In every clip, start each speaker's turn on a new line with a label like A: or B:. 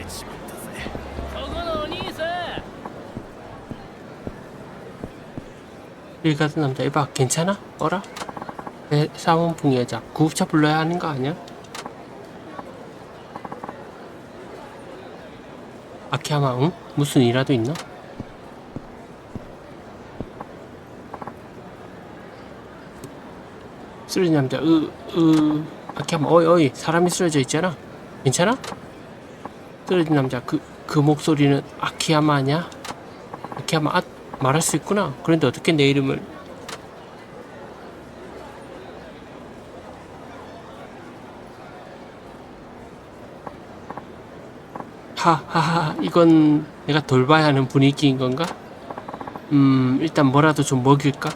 A: れちまったぜ
B: そこのお兄さん
C: 일 가던 남자 이봐 괜찮아? 어라? 내 사원풍 여자 구급차 불러야 하는 거 아니야? 아키야마 응? 무슨 일이라도 있나? 쓰러진 남자 으으 아키야마 어이 어이 사람이 쓰러져 있잖아 괜찮아? 쓰러진 남자 그 그 목소리는 아키야마 아냐? 아키야마 아 말할 수 있구나. 그런데 어떻게 내 이름을 하하하 이건 내가 돌봐야 하는 분위기인 건가? 음 일단 뭐라도 좀 먹일까?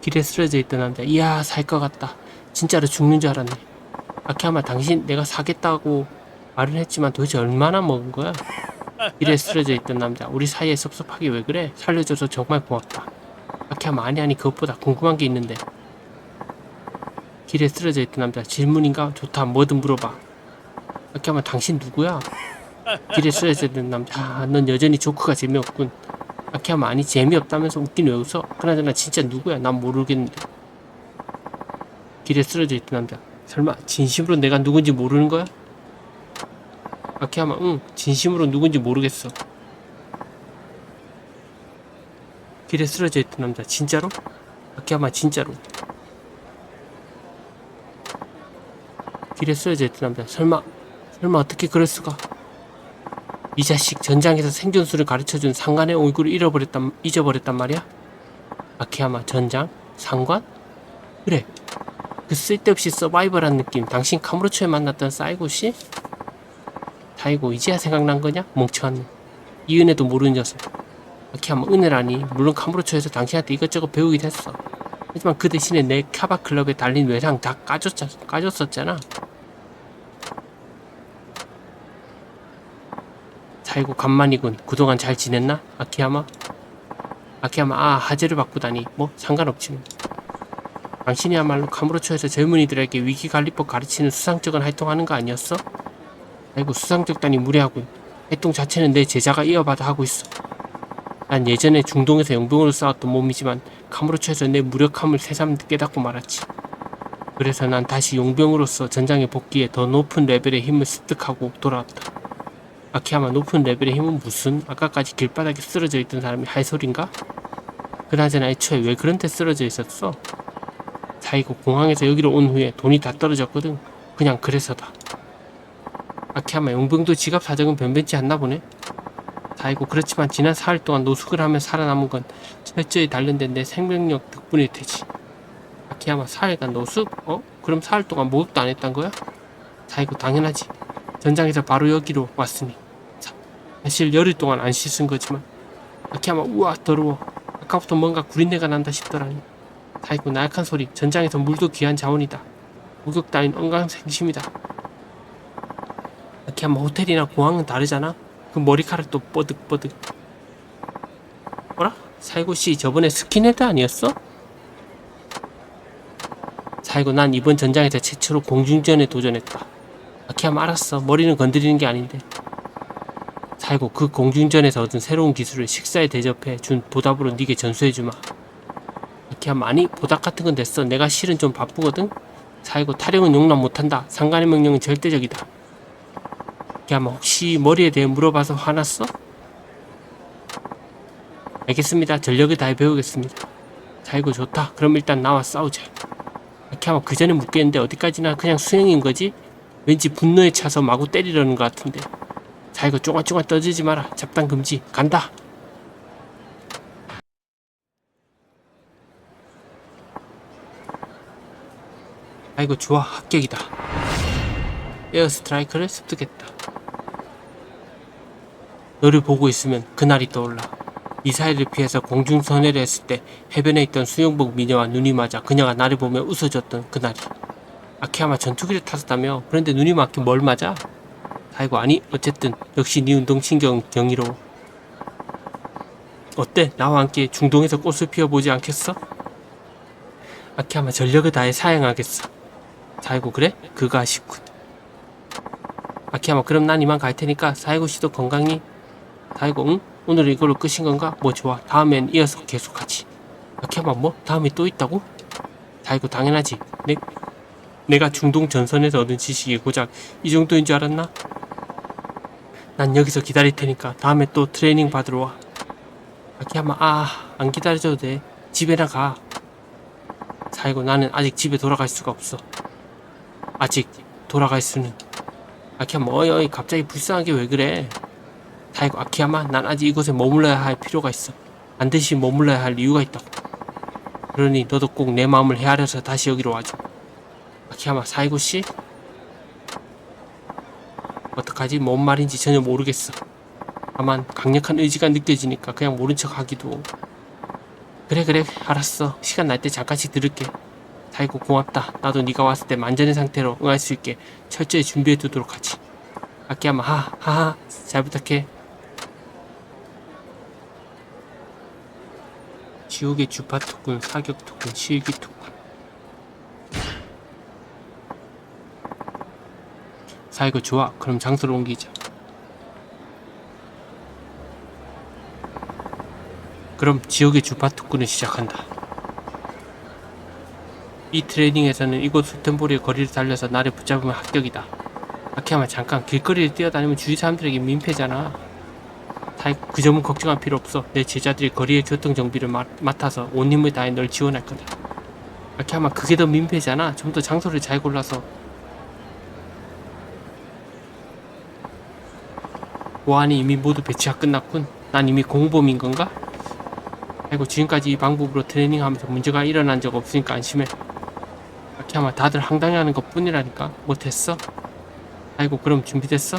C: 길에 쓰러져 있던 남자 이야 살 것 같다 진짜로 죽는 줄 알았네 아키야마 당신 내가 사겠다고 말은 했지만 도대체 얼마나 먹은 거야? 길에 쓰러져 있던 남자 우리 사이에 섭섭하게 왜 그래? 살려줘서 정말 고맙다 아키야마 아니 아니 그것보다 궁금한 게 있는데 길에 쓰러져 있던 남자 질문인가? 좋다 뭐든 물어봐 아키야마 당신 누구야? 길에 쓰러져 있던 남자 아, 넌 여전히 조크가 재미없군 아키야마 아니 재미없다면서 웃긴 왜 웃어? 그나저나 진짜 누구야? 난 모르겠는데 길에 쓰러져 있던 남자 설마 진심으로 내가 누군지 모르는 거야? 아키야마 응 진심으로 누군지 모르겠어 길에 쓰러져 있던 남자 진짜로? 아키야마 진짜로 길에 쓰러져 있던 남자 설마 설마 어떻게 그럴 수가 이 자식 전장에서 생존수를 가르쳐준 상관의 얼굴을 잃어버렸단 잊어버렸단 말이야? 아키야마 전장? 상관? 그래 그 쓸데없이 서바이벌한 느낌 당신 카무로초에 만났던 사이고씨? 다이고 이제야 생각난 거냐? 멍청한 놈. 이 은혜도 모르는 녀석 아키야마 은혜라니 물론 카무로초에서 당신한테 이것저것 배우긴 했어 하지만 그 대신에 내 카바클럽에 달린 외상 다 까줬자, 까줬었잖아 자이고 간만이군 그동안 잘 지냈나? 아키야마? 아키야마 아 하재를 바꾸다니 뭐 상관없지 뭐. 당신이야말로 카무로초에서 젊은이들에게 위기관리법 가르치는 수상적인 활동하는 거 아니었어? 아이고 수상적다니 무례하군 활동 자체는 내 제자가 이어받아 하고 있어 난 예전에 중동에서 용병으로 싸웠던 몸이지만 카무로초에서 내 무력함을 새삼 깨닫고 말았지 그래서 난 다시 용병으로서 전장에 복귀해 더 높은 레벨의 힘을 습득하고 돌아왔다 아키야마 높은 레벨의 힘은 무슨 아까까지 길바닥에 쓰러져 있던 사람이 할 소린가? 그나저나 애초에 왜 그런 데 쓰러져 있었어? 자이고 공항에서 여기로 온 후에 돈이 다 떨어졌거든. 그냥 그래서다. 아키야마 용병도 지갑 사정은 변변치 않나 보네. 자이고 그렇지만 지난 사흘 동안 노숙을 하며 살아남은 건 철저히 단련된 내 생명력 덕분일 테지. 아키야마 사흘간 노숙? 어? 그럼 사흘 동안 목욕도 안 했단 거야? 자이고 당연하지. 전장에서 바로 여기로 왔으니. 사, 사실 열흘 동안 안 씻은 거지만 아키야마 우와 더러워. 아까부터 뭔가 구린내가 난다 싶더라니. 아이고 나약한 소리 전장에서 물도 귀한 자원이다 목욕 따윈 엉강생심이다 아키야마 호텔이나 공항은 다르잖아 그 머리카락도 뻐득뻐득 어라? 살구씨 저번에 스킨헤드 아니었어? 살구 난 이번 전장에서 최초로 공중전에 도전했다 아키야마 알았어. 머리는 건드리는 게 아닌데. 살구 그 공중전에서 얻은 새로운 기술을 식사에 대접해 준 보답으로 네게 전수해주마. 하면 아니 보답 같은 건 됐어. 내가 실은 좀 바쁘거든. 살고 타령은 용납 못한다. 상관의 명령은 절대적이다. 하면 혹시 머리에 대해 물어봐서 화났어? 알겠습니다. 전력을 다해 배우겠습니다. 살고 좋다. 그럼 일단 나와 싸우자. 하면 그 전에 묻겠는데 어디까지나 그냥 수행인 거지? 왠지 분노에 차서 마구 때리려는 것 같은데. 살고 쪼가쪼가 떠들지 마라. 잡담 금지. 간다. 아이고 좋아. 합격이다. 에어 스트라이크를 습득했다. 너를 보고 있으면 그날이 떠올라. 미사일을 피해서 공중선회를 했을 때 해변에 있던 수영복 미녀와 눈이 맞아 그녀가 나를 보며 웃어줬던 그날이 아키야마 전투기를 탔었다며 그런데 눈이 맞긴 뭘 맞아? 아이고 아니 어쨌든 역시 네 운동신경 경이로워 어때? 나와 함께 중동에서 꽃을 피워보지 않겠어? 아키야마 전력을 다해 사양하겠어. 사이고 그래? 그가 아쉽군. 아키야마 그럼 난 이만 갈 테니까 사이고 씨도 건강히. 사이고 응? 오늘 이걸로 끝인 건가? 뭐 좋아. 다음엔 이어서 계속하지. 아키야마 뭐? 다음에 또 있다고? 사이고 당연하지. 내, 내가 중동 전선에서 얻은 지식이 고작 이 정도인 줄 알았나? 난 여기서 기다릴 테니까 다음에 또 트레이닝 받으러 와. 아키야마 아, 안 기다려줘도 돼. 집에나 가. 사이고 나는 아직 집에 돌아갈 수가 없어. 아직 돌아갈 수는. 아키야마 어이 어이 갑자기 불쌍하게 왜 그래? 사이고 아키야마 난 아직 이곳에 머물러야 할 필요가 있어. 반드시 머물러야 할 이유가 있다고. 그러니 너도 꼭 내 마음을 헤아려서 다시 여기로 와줘. 아키야마 사이고 씨? 어떡하지? 뭔 말인지 전혀 모르겠어. 다만 강력한 의지가 느껴지니까 그냥 모른 척 하기도. 그래 그래 알았어. 시간 날 때 잠깐씩 들을게. 사이고 고맙다. 나도 네가 왔을 때 만전의 상태로 응할 수 있게 철저히 준비해 두도록 하지. 아키야마 하 하하 잘 부탁해. 지옥의 주파 토큰, 사격 토큰, 실기 토큰. 사이고 좋아. 그럼 장소를 옮기자. 그럼 지옥의 주파 토큰을 시작한다. 이 트레이닝에서는 이곳 소템보리의 거리를 달려서 나를 붙잡으면 합격이다. 아키야마 잠깐 길거리를 뛰어다니면 주위 사람들에게 민폐잖아. 다이 그 점은 걱정할 필요 없어. 내 제자들이 거리의 교통 정비를 마- 맡아서 온 힘을 다해 널 지원할 거다. 아키야마 그게 더 민폐잖아. 좀 더 장소를 잘 골라서 보안이 이미 모두 배치가 끝났군. 난 이미 공범인 건가? 아이고 지금까지 이 방법으로 트레이닝하면서 문제가 일어난 적 없으니까 안심해. 아키야마 다들 황당해하는 것 뿐이라니까. 못했어? 아이고 그럼 준비됐어?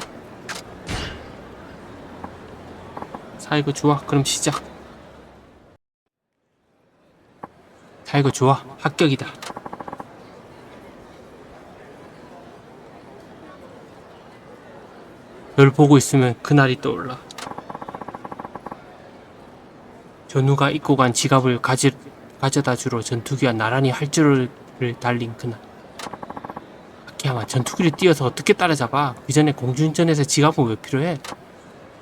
C: 아이고 좋아. 그럼 시작. 아이고 좋아. 합격이다. 널 보고 있으면 그날이 떠올라. 전우가 입고 간 지갑을 가지, 가져다 주러 전투기와 나란히 활주로를 달린 그날. 아키야마 전투기를 뛰어서 어떻게 따라잡아? 그 전에 공중전에서 지갑은 왜 필요해?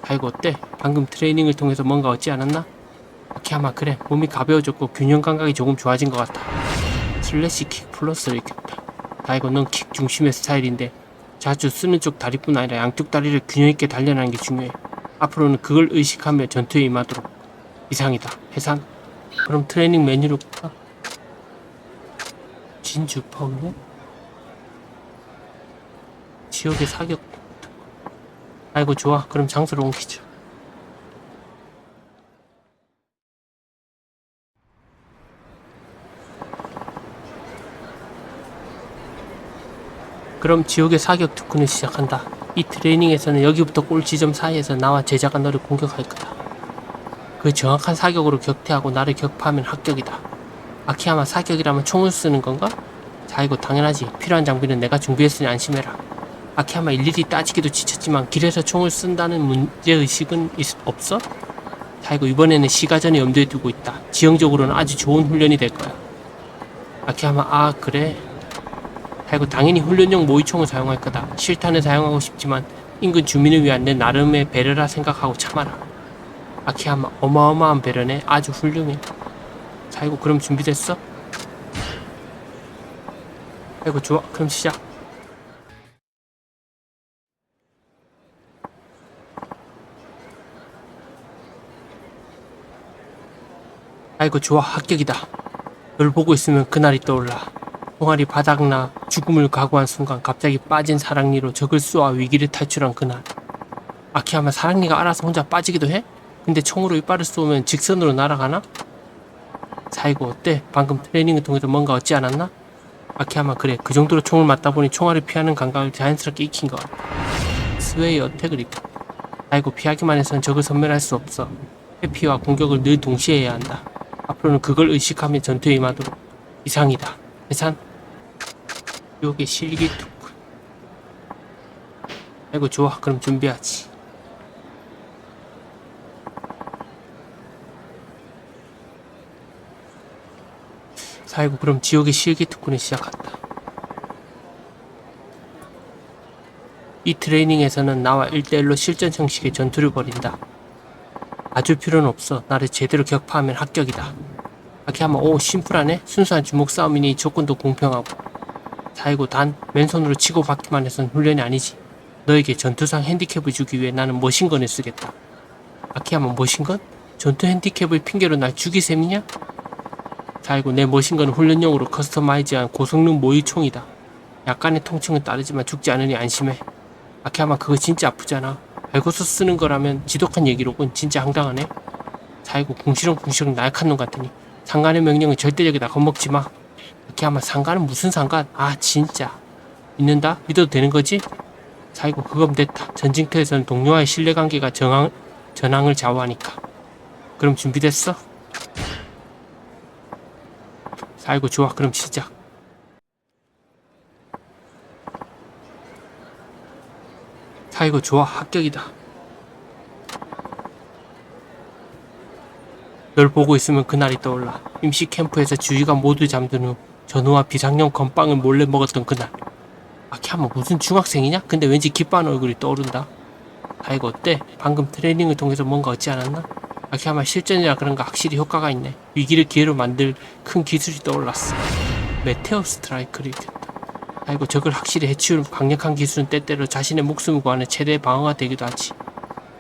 C: 아이고 어때? 방금 트레이닝을 통해서 뭔가 얻지 않았나? 아키야마 그래 몸이 가벼워졌고 균형 감각이 조금 좋아진 것 같아. 슬래시 킥 플러스를 익혔다. 아이고 넌 킥 중심의 스타일인데 자주 쓰는 쪽 다리뿐 아니라 양쪽 다리를 균형 있게 단련하는 게 중요해. 앞으로는 그걸 의식하며 전투에 임하도록. 이상이다. 해산. 그럼 트레이닝 메뉴로 볼까? 진주 파울로? 지옥의 사격. 아이고 좋아. 그럼 장소를 옮기자. 그럼 지옥의 사격 특훈을 시작한다. 이 트레이닝에서는 여기부터 골 지점 사이에서 나와 제자가 너를 공격할 거다. 그 정확한 사격으로 격퇴하고 나를 격파하면 합격이다. 아키야마 사격이라면 총을 쓰는 건가? 자 이거 당연하지. 필요한 장비는 내가 준비했으니 안심해라. 아키야마 일일이 따지기도 지쳤지만 길에서 총을 쓴다는 문제의식은 있- 없어? 자 이거 이번에는 시가전을 염두에 두고 있다. 지형적으로는 아주 좋은 훈련이 될 거야. 아키야마 아 그래? 아이고 당연히 훈련용 모의총을 사용할 거다. 실탄을 사용하고 싶지만 인근 주민을 위한 내 나름의 배려라 생각하고 참아라. 아키야마 어마어마한 배려네. 아주 훌륭해. 자 이거 그럼 준비됐어? 아이고 좋아. 그럼 시작. 아이고 좋아. 합격이다. 널 보고 있으면 그날이 떠올라. 총알이 바닥나 죽음을 각오한 순간 갑자기 빠진 사랑니로 적을 쏘아 위기를 탈출한 그날. 아키야마 사랑니가 알아서 혼자 빠지기도 해? 근데 총으로 이빨을 쏘면 직선으로 날아가나? 사이고 어때? 방금 트레이닝을 통해서 뭔가 얻지 않았나? 아키야마 그래 그 정도로 총을 맞다 보니 총알을 피하는 감각을 자연스럽게 익힌 것. 스웨이 어택을 익혔다. 아이고 피하기만 해선 적을 섬멸할 수 없어. 회피와 공격을 늘 동시에 해야 한다. 앞으로는 그걸 의식하며 전투에 임하도록. 이상이다. 해산. 여기 실기통 아이고 좋아. 그럼 준비하지. 아이고 그럼 지옥의 실기특훈이 시작한다. 이 트레이닝에서는 나와 일대일로 실전 형식의 전투를 벌인다. 아주 필요는 없어. 나를 제대로 격파하면 합격이다. 아케하마 오 심플하네. 순수한 주먹 싸움이니 조건도 공평하고. 사이고 단 맨손으로 치고 받기만 해선 훈련이 아니지. 너에게 전투상 핸디캡을 주기 위해 나는 머신건을 쓰겠다. 아키야마 머신건? 전투 핸디캡을 핑계로 날 죽이 셈이냐? 사이고 내 머신건은 훈련용으로 커스터마이즈한 고성능 모의총이다. 약간의 통증은 따르지만 죽지 않으니 안심해. 아키야마 그거 진짜 아프잖아. 알고서 쓰는 거라면 지독한 얘기로군. 진짜 황당하네. 사이고 궁시렁궁시렁 나약한 놈 같으니 상관의 명령은 절대적이다. 겁먹지 마. 아키야마 상관은 무슨 상관? 아 진짜. 믿는다? 믿어도 되는 거지? 사이고 그건 됐다. 전쟁터에서는 동료와의 신뢰관계가 정황, 전황을 좌우하니까. 그럼 준비됐어? 사이고 좋아. 그럼 시작. 사이고 좋아. 합격이다. 널 보고 있으면 그날이 떠올라. 임시 캠프에서 주위가 모두 잠든 후 전우와 비상용 건빵을 몰래 먹었던 그날. 아키야마 무슨 중학생이냐? 근데 왠지 기뻐하는 얼굴이 떠오른다. 아이고 어때? 방금 트레이닝을 통해서 뭔가 얻지 않았나? 아키야마 실전이라 그런가 확실히 효과가 있네. 위기를 기회로 만들 큰 기술이 떠올랐어. 메테오 스트라이크를 익혔다. 아이고 적을 확실히 해치우는 강력한 기술은 때때로 자신의 목숨을 구하는 최대의 방어가 되기도 하지.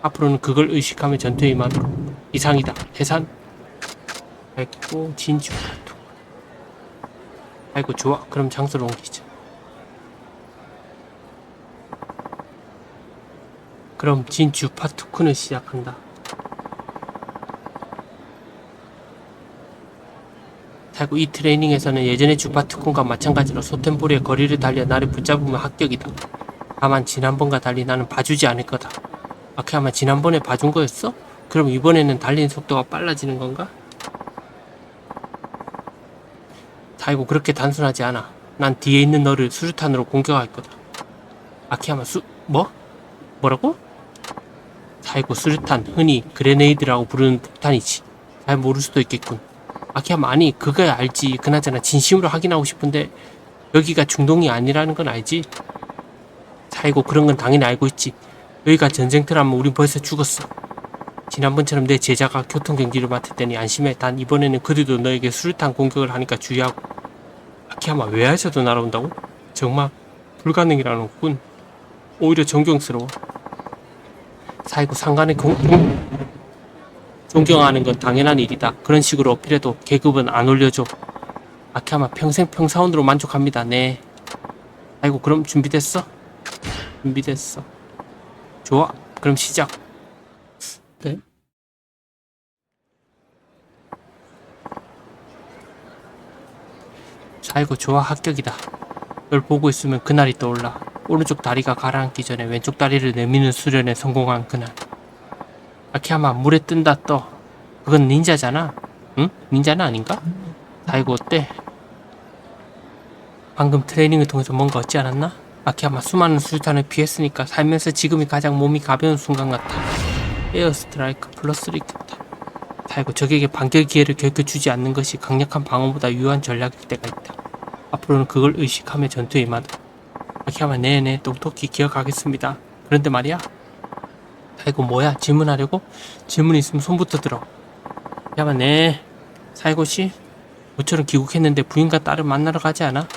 C: 앞으로는 그걸 의식하며 전투에 임하도록. 이상이다. 해산. 아이고 진주. 아이고 좋아. 그럼 장소로 옮기자. 그럼 진주 파투쿤을 시작한다. 하고 이 트레이닝에서는 예전의 주파투콘과 마찬가지로 소템볼의 거리를 달려 나를 붙잡으면 합격이다. 다만 지난번과 달리 나는 봐주지 않을 거다. 아케아마 지난번에 봐준 거였어? 그럼 이번에는 달리는 속도가 빨라지는 건가? 다이고 그렇게 단순하지 않아. 난 뒤에 있는 너를 수류탄으로 공격할 거다. 아키야마 수 뭐? 뭐라고? 다이고 수류탄 흔히 그레네이드라고 부르는 폭탄이지. 잘 모를 수도 있겠군. 아키야마 아니 그거야 알지. 그나저나 진심으로 확인하고 싶은데 여기가 중동이 아니라는 건 알지? 다이고 그런 건 당연히 알고 있지. 여기가 전쟁터라면 우린 벌써 죽었어. 지난번처럼 내 제자가 교통 경기를 맡을 때니 안심해. 단 이번에는 그들도 너에게 수류탄 공격을 하니까 주의하고. 아키야마 외야에서도 날아온다고? 정말 불가능이라는군. 오히려 존경스러워. 사이고 상관의 공, 공, 존경하는 건 당연한 일이다. 그런 식으로 어필해도 계급은 안 올려줘. 아키야마 평생 평사원으로 만족합니다. 네. 아이고 그럼 준비됐어? 준비됐어. 좋아. 그럼 시작. 네. 아이고 좋아 합격이다. 널 보고 있으면 그날이 떠올라. 오른쪽 다리가 가라앉기 전에 왼쪽 다리를 내미는 수련에 성공한 그날. 아키야마 물에 뜬다 떠. 그건 닌자잖아. 응? 닌자는 아닌가? 아이고 어때? 방금 트레이닝을 통해서 뭔가 얻지 않았나? 아키야마 수많은 수류탄을 피했으니까 살면서 지금이 가장 몸이 가벼운 순간 같아. 에어 스트라이크 플러스를 익혔다. 아이고 적에게 반격 기회를 결코 주지 않는 것이 강력한 방어보다 유효한 전략일 때가 있다. 앞으로는 그걸 의식하며 전투에 임하다. 아키야마 네네 똑똑히 기억하겠습니다. 그런데 말이야. 아이고 뭐야 질문하려고? 질문 있으면 손부터 들어. 야마 네. 사이고씨 모처럼 귀국했는데 부인과 딸을 만나러 가지 않아?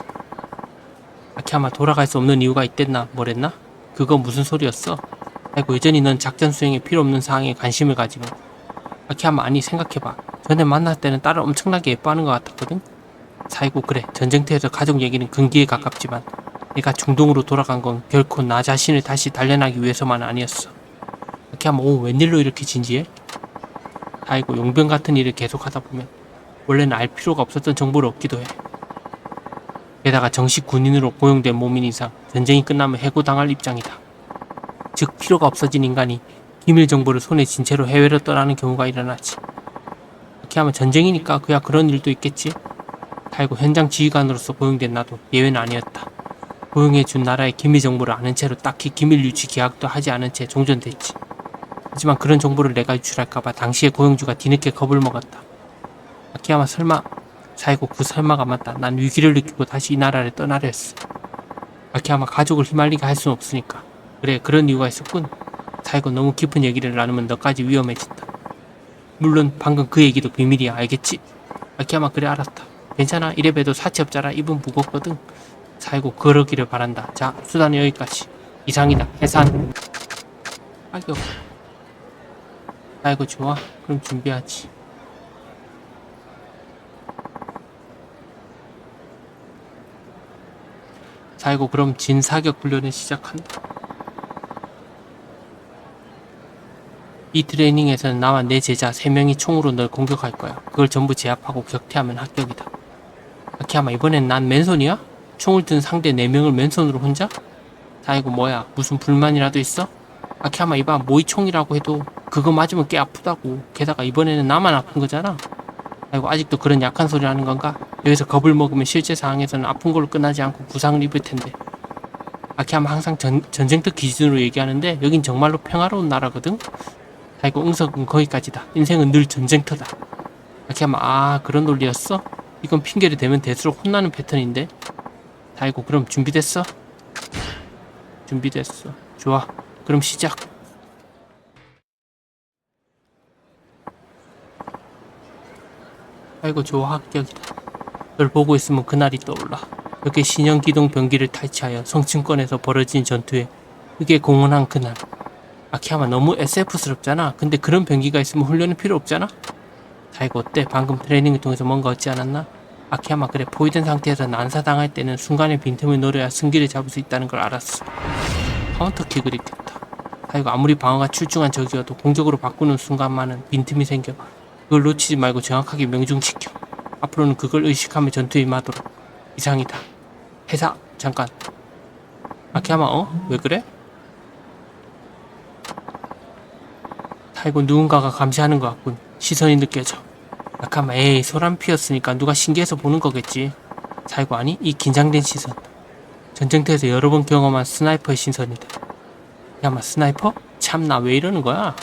C: 아키야마 돌아갈 수 없는 이유가 있댔나 뭐랬나? 그거 무슨 소리였어? 아이고 여전히 넌 작전 수행에 필요 없는 사항에 관심을 가지고 아키야마 아니 생각해봐 전에 만날 때는 딸을 엄청나게 예뻐하는 것 같았거든? 사이고 그래 전쟁터에서 가족 얘기는 근기에 가깝지만 내가 중동으로 돌아간 건 결코 나 자신을 다시 단련하기 위해서만 아니었어 아키야마 오 웬일로 이렇게 진지해? 아이고 용병 같은 일을 계속하다 보면 원래는 알 필요가 없었던 정보를 얻기도 해. 게다가 정식 군인으로 고용된 몸인 이상 전쟁이 끝나면 해고당할 입장이다. 즉 필요가 없어진 인간이 기밀 정보를 손에 쥔 채로 해외로 떠나는 경우가 일어나지. 그렇게 하면 전쟁이니까 그야 그런 일도 있겠지. 아이고 현장 지휘관으로서 고용된 나도 예외는 아니었다. 고용해준 나라의 기밀 정보를 아는 채로 딱히 기밀 유지 계약도 하지 않은 채 종전됐지. 하지만 그런 정보를 내가 유출할까봐 당시의 고용주가 뒤늦게 겁을 먹었다. 아키야마 설마 사이고 그 설마가 맞다. 난 위기를 느끼고 다시 이 나라를 떠나려 했어. 아키야마 가족을 휘말리게 할 수는 없으니까. 그래 그런 이유가 있었군. 사이고 너무 깊은 얘기를 나누면 너까지 위험해진다. 물론 방금 그 얘기도 비밀이야 알겠지? 아키야마 그래 알았다. 괜찮아 이래봬도 사치업자라 입은 무겁거든. 사이고 그러기를 바란다. 자 수단은 여기까지. 이상이다. 해산. 아이고. 아이고 좋아. 그럼 준비하지. 아이고 그럼 진사격 훈련을 시작한다. 이 트레이닝에서는 나와 내 제자 3명이 총으로 널 공격할 거야. 그걸 전부 제압하고 격퇴하면 합격이다. 아키야마 이번엔 난 맨손이야? 총을 든 상대 4명을 맨손으로 혼자? 아이고 뭐야 무슨 불만이라도 있어? 아키야마 이봐 모이총이라고 해도 그거 맞으면 꽤 아프다고 게다가 이번에는 나만 아픈 거잖아 아이고 아직도 그런 약한 소리 하는 건가? 여기서 겁을 먹으면 실제 상황에서는 아픈 걸로 끝나지 않고 부상을 입을 텐데 아키야마 항상 전, 전쟁터 기준으로 얘기하는데 여긴 정말로 평화로운 나라거든? 아이고 응석은 거기까지다. 인생은 늘 전쟁터다. 아키야마 아 그런 논리였어? 이건 핑계를 대면 대수록 혼나는 패턴인데. 아이고 그럼 준비됐어? 준비됐어. 좋아. 그럼 시작. 아이고 좋아. 합격이다. 널 보고 있으면 그날이 떠올라. 이렇게 신형 기동 병기를 탈취하여 성층권에서 벌어진 전투에 그게 공헌한 그날 아키야마 너무 SF스럽잖아. 근데 그런 병기가 있으면 훈련은 필요 없잖아? 아이고 어때? 방금 트레이닝을 통해서 뭔가 얻지 않았나? 아키야마 그래 포위된 상태에서 난사당할 때는 순간의 빈틈을 노려야 승기를 잡을 수 있다는 걸 알았어. 카운터킥을 입겠다. 아이고 아무리 방어가 출중한 적이어도 공격으로 바꾸는 순간만은 빈틈이 생겨. 그걸 놓치지 말고 정확하게 명중시켜. 앞으로는 그걸 의식하며 전투에 임하도록. 이상이다. 회사 잠깐. 아키야마 어? 왜 그래? 아이고 누군가가 감시하는 것 같군. 시선이 느껴져. 아카마 에이 소란 피었으니까 누가 신기해서 보는 거겠지. 살고 아니 이 긴장된 시선. 전쟁터에서 여러 번 경험한 스나이퍼의 신선이다. 야마 스나이퍼? 참 나 왜 이러는 거야?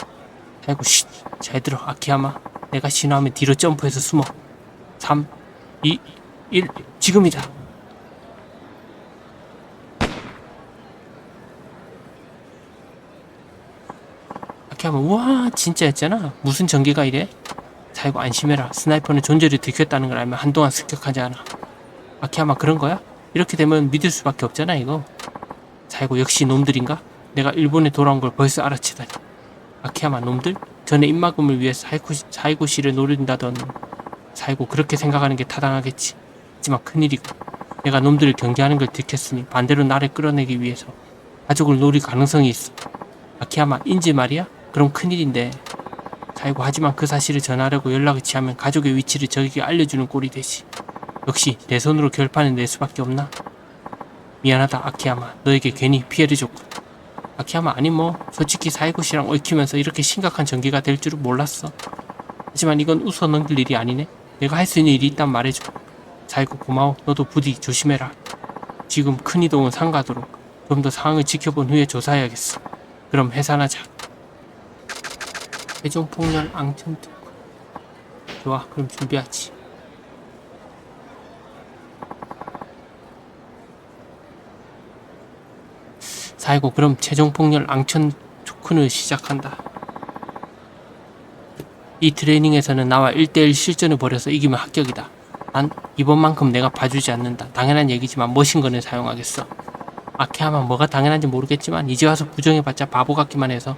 C: 아이고 쉿잘 들어 아키야마. 내가 신호하면 뒤로 점프해서 숨어. 3 2 1 지금이다 아키야마 우와 진짜였잖아 무슨 전기가 이래? 살고 안심해라. 스나이퍼는 존재를 들켰다는 걸 알면 한동안 습격하지 않아. 아키야마 그런 거야? 이렇게 되면 믿을 수밖에 없잖아 이거. 살고 역시 놈들인가? 내가 일본에 돌아온 걸 벌써 알아채다니. 아키야마 놈들? 전에 입막음을 위해 사이코, 사이고시를 노린다던 살고 그렇게 생각하는 게 타당하겠지. 하지만 큰일이고 내가 놈들을 경계하는 걸 들켰으니 반대로 나를 끌어내기 위해서 가족을 노릴 가능성이 있어. 아키야마 인지 말이야? 그럼 큰일인데 아이고 하지만 그 사실을 전하려고 연락을 취하면 가족의 위치를 저에게 알려주는 꼴이 되지. 역시 내 손으로 결판을 낼 수밖에 없나? 미안하다 아키야마 너에게 괜히 피해를 줬군. 아키야마 아니 뭐 솔직히 사이고씨랑 얽히면서 이렇게 심각한 전개가 될 줄은 몰랐어. 하지만 이건 웃어 넘길 일이 아니네. 내가 할 수 있는 일이 있단 말해줘. 사이고 고마워. 너도 부디 조심해라. 지금 큰 이동은 상가도록 좀 더 상황을 지켜본 후에 조사해야겠어. 그럼 해산하자. 세종폭렬 앙천특 좋아 그럼 준비하지. 사이고 그럼 최종폭렬 앙천 토큰을 시작한다. 이 트레이닝에서는 나와 1대1 실전을 벌여서 이기면 합격이다. 난 이번만큼 내가 봐주지 않는다. 당연한 얘기지만 머신건을 사용하겠어. 아케아마 뭐가 당연한지 모르겠지만 이제 와서 부정해봤자 바보 같기만 해서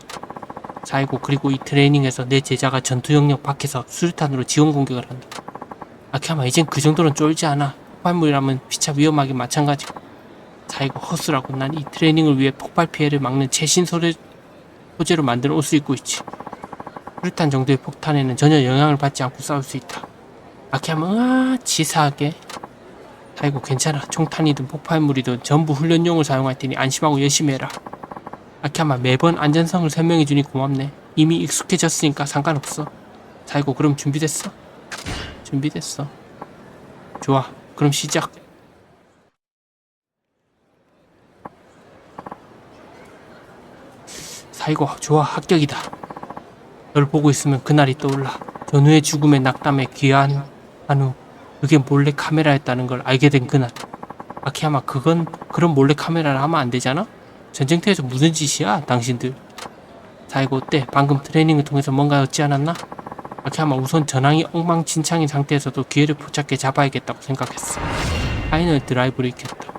C: 사이고 그리고 이 트레이닝에서 내 제자가 전투 영역 밖에서 수류탄으로 지원 공격을 한다. 아키야마 이젠 그 정도는 쫄지 않아. 폭발물이라면 피차 위험하기 마찬가지고. 사이고 허수라고 난 이 트레이닝을 위해 폭발 피해를 막는 최신 소재, 소재로 만든 옷을 입고 있지. 수류탄 정도의 폭탄에는 전혀 영향을 받지 않고 싸울 수 있다. 아키야마 으아 치사하게. 사이고 괜찮아. 총탄이든 폭발물이든 전부 훈련용을 사용할 테니 안심하고 열심히 해라. 아키야마 매번 안전성을 설명해주니 고맙네. 이미 익숙해졌으니까 상관없어. 자이고 그럼 준비됐어? 준비됐어. 좋아. 그럼 시작. 사이고 좋아 합격이다. 널 보고 있으면 그날이 떠올라. 전후의 죽음의 낙담에 귀한 한후 그게 몰래 카메라였다는 걸 알게 된 그날 아키야마 그건 그런 몰래 카메라를 하면 안 되잖아? 전쟁터에서 무슨 짓이야 당신들 사이고 어때? 방금 트레이닝을 통해서 뭔가 얻지 않았나? 아키야마 우선 전황이 엉망진창인 상태에서도 기회를 포착해 잡아야겠다고 생각했어 파이널 드라이브를 익혔다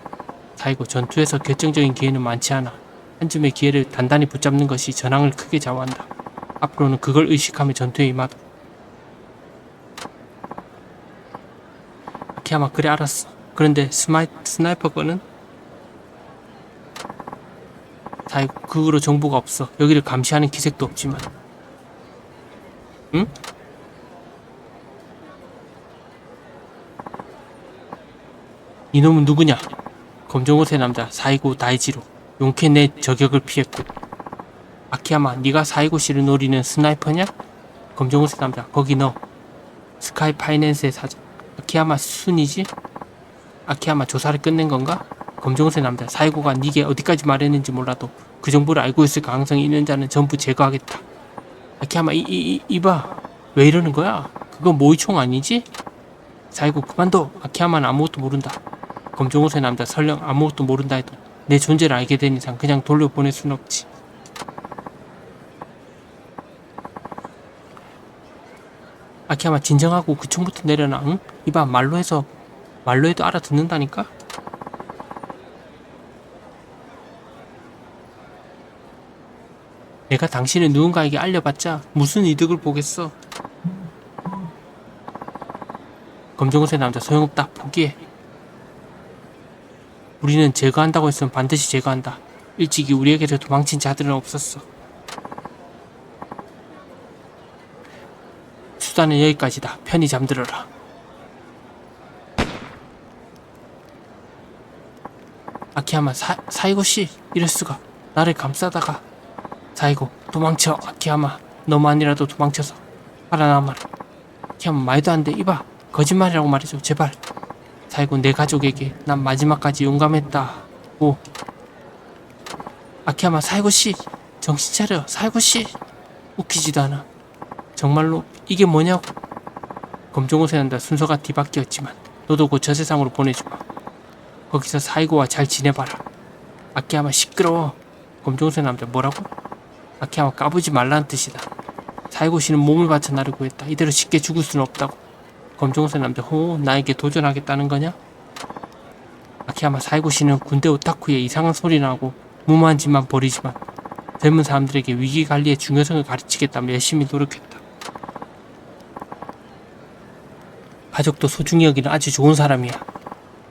C: 사이고 전투에서 결정적인 기회는 많지 않아 한 줌의 기회를 단단히 붙잡는 것이 전황을 크게 좌우한다 앞으로는 그걸 의식하며 전투에 임하다 아키야마 그래 알았어 그런데 스마이, 스나이퍼 거는? 사이고 그거로 정보가 없어 여기를 감시하는 기색도 없지만 응? 이놈은 누구냐? 검정옷의 남자 사이고 다이지로 용케 내 저격을 피했고 아키야마 네가 사이고 씨를 노리는 스나이퍼냐? 검정옷의 남자 거기 너 스카이 파이낸스의 사장 아키야마 순이지? 아키야마 조사를 끝낸 건가? 검정옷의 남자 사이고가 네게 어디까지 말했는지 몰라도 그 정보를 알고 있을 가능성이 있는 자는 전부 제거하겠다 아키야마 이, 이, 이, 이봐 왜 이러는 거야? 그건 모의총 아니지? 사이고 그만둬 아키야마는 아무것도 모른다 검정옷의 남자 설령 아무것도 모른다 해도 내 존재를 알게 된 이상 그냥 돌려보낼 순 없지 아키야마 진정하고 그 총부터 내려놔 응? 이봐 말로 해서 말로 해도 알아듣는다니까? 내가 당신을 누군가에게 알려봤자 무슨 이득을 보겠어? 검정옷의 남자 소용없다. 포기해. 우리는 제거한다고 했으면 반드시 제거한다. 일찍이 우리에게서 도망친 자들은 없었어. 수단은 여기까지다. 편히 잠들어라. 아키야마 사, 사이고 씨 이럴 수가. 나를 감싸다가 사이고 도망쳐 아키야마. 너만이라도 도망쳐서 살아남아라 아키야마 말도 안 돼. 이봐 거짓말이라고 말해줘. 제발. 사이고 내 가족에게 난 마지막까지 용감했다. 오. 아키야마 사이고 씨. 정신 차려. 사이고 씨. 웃기지도 않아. 정말로 이게 뭐냐고. 검정옷에 난다. 순서가 뒤바뀌었지만 너도 곧 저 세상으로 보내주마. 거기서 사이고와 잘 지내봐라. 아키야마 시끄러워. 검정옷의 남자 뭐라고? 아키야마 까부지 말라는 뜻이다 씨는 몸을 바쳐 나를 구했다 이대로 쉽게 죽을 수는 없다고 검정옷의 남자 호 나에게 도전하겠다는 거냐? 아키야마 씨는 군대 오타쿠의 이상한 소리 나고 무모한 짓만 버리지만 젊은 사람들에게 위기 관리의 중요성을 가르치겠다며 열심히 노력했다. 가족도 소중히 여기는 아주 좋은 사람이야.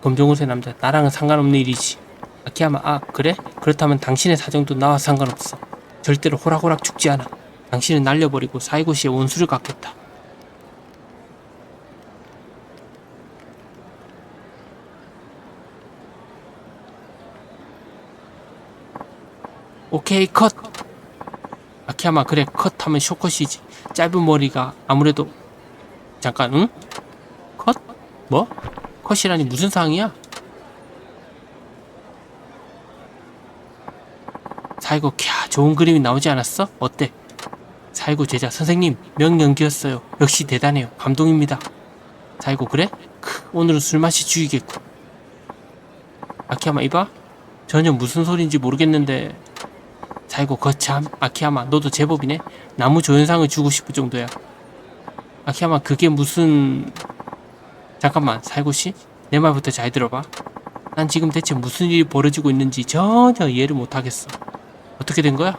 C: 검정옷의 남자 나랑은 상관없는 일이지. 아키야마 아 그래? 그렇다면 당신의 사정도 나와 상관없어. 절대로 호락호락 죽지 않아. 당신은 날려버리고 사이고 씨의 원수를 갚겠다. 오케이 컷 아키야마 그래 컷 하면 쇼컷이지 짧은 머리가 아무래도 잠깐 응? 컷? 뭐? 컷이라니 무슨 상황이야? 사이고 캬 좋은 그림이 나오지 않았어? 어때? 사이고 제자 선생님 명연기였어요. 역시 대단해요. 감동입니다. 사이고 그래? 크 오늘은 술맛이 죽이겠고. 아키야마 이봐? 전혀 무슨 소린지 모르겠는데. 사이고 거참. 아키야마 너도 제법이네. 나무 조연상을 주고 싶을 정도야. 아키야마 그게 무슨 잠깐만 사이고씨. 내 말부터 잘 들어봐. 난 지금 대체 무슨 일이 벌어지고 있는지 전혀 이해를 못하겠어 어떻게 된 거야?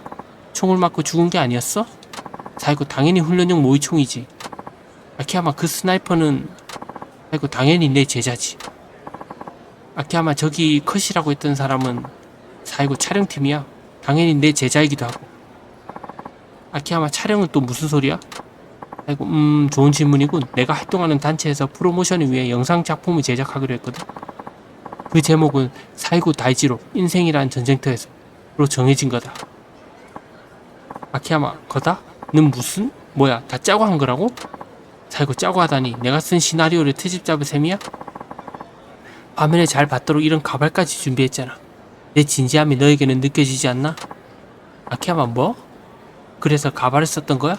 C: 총을 맞고 죽은 게 아니었어? 사이고 당연히 훈련용 모의총이지. 아키야마 그 스나이퍼는 사이고 당연히 내 제자지. 아키야마 저기 컷이라고 했던 사람은 사이고 촬영팀이야. 당연히 내 제자이기도 하고. 아키야마 촬영은 또 무슨 소리야? 아이고 음 좋은 질문이군. 내가 활동하는 단체에서 프로모션을 위해 영상 작품을 제작하기로 했거든. 그 제목은 사이고 다이지로 인생이란 전쟁터에서 로 정해진 거다 아키야마 거다? 는 무슨? 뭐야 다 짜고 한 거라고? 사이고 짜고 하다니 내가 쓴 시나리오를 트집 잡을 셈이야? 화면에 잘 받도록 이런 가발까지 준비했잖아 내 진지함이 너에게는 느껴지지 않나? 아키야마 뭐? 그래서 가발을 썼던 거야?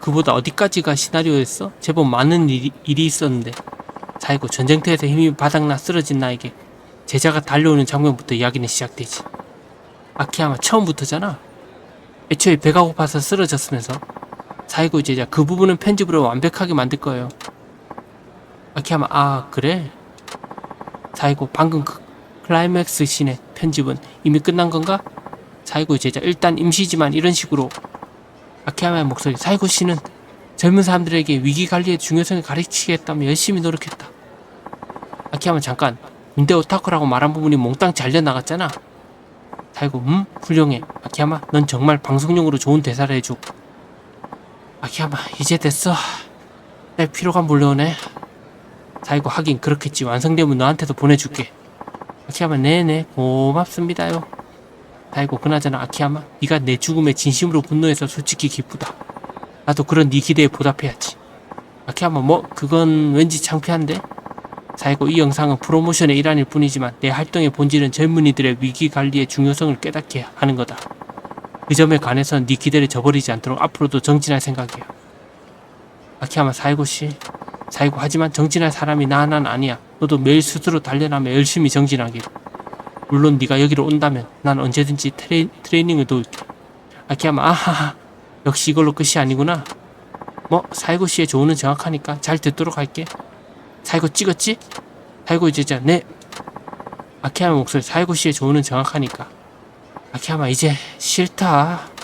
C: 그보다 어디까지가 시나리오였어? 제법 많은 일이, 일이 있었는데 사이고 전쟁터에서 힘이 바닥나 쓰러진 나에게 제자가 달려오는 장면부터 이야기는 시작되지 아키야마 처음부터잖아 애초에 배가 고파서 쓰러졌으면서 사이고 제자 그 부분은 편집으로 완벽하게 만들 거예요 아키야마 아 그래? 사이고 방금 그 클라이맥스 씬의 편집은 이미 끝난 건가? 사이고 제자 일단 임시지만 이런 식으로 아키야마의 목소리 사이고 씨는 젊은 사람들에게 위기 관리의 중요성을 가르치겠다며 열심히 노력했다. 아키야마 잠깐 군대 오타쿠라고 말한 부분이 몽땅 잘려 나갔잖아. 사이고 음 훌륭해. 아키야마 넌 정말 방송용으로 좋은 대사를 해줘. 아키야마 이제 됐어. 내 피로가 몰려오네. 사이고 하긴 그렇겠지 완성되면 너한테도 보내줄게. 아키야마 네네 고맙습니다요. 아이고 그나저나 아키야마 네가 내 죽음에 진심으로 분노해서 솔직히 기쁘다 나도 그런 네 기대에 보답해야지 아키야마 뭐 그건 왠지 창피한데 사이고 이 영상은 프로모션의 일환일 뿐이지만 내 활동의 본질은 젊은이들의 위기 관리의 중요성을 깨닫게 하는 거다 그 점에 관해선 네 기대를 저버리지 않도록 앞으로도 정진할 생각이야 아키야마 사이고 씨 사이고 하지만 정진할 사람이 나 하나는 아니야 너도 매일 스스로 단련하며 열심히 정진하길 물론 네가 여기로 온다면 난 언제든지 트레이, 트레이닝을 도울게. 아키야마 아하하 역시 이걸로 끝이 아니구나. 뭐 사이고 씨의 조언은 정확하니까 잘 듣도록 할게. 사이고 찍었지? 사이고 제자 네. 아키야마 목소리 사이고 씨의 조언은 정확하니까. 아키야마 이제 싫다.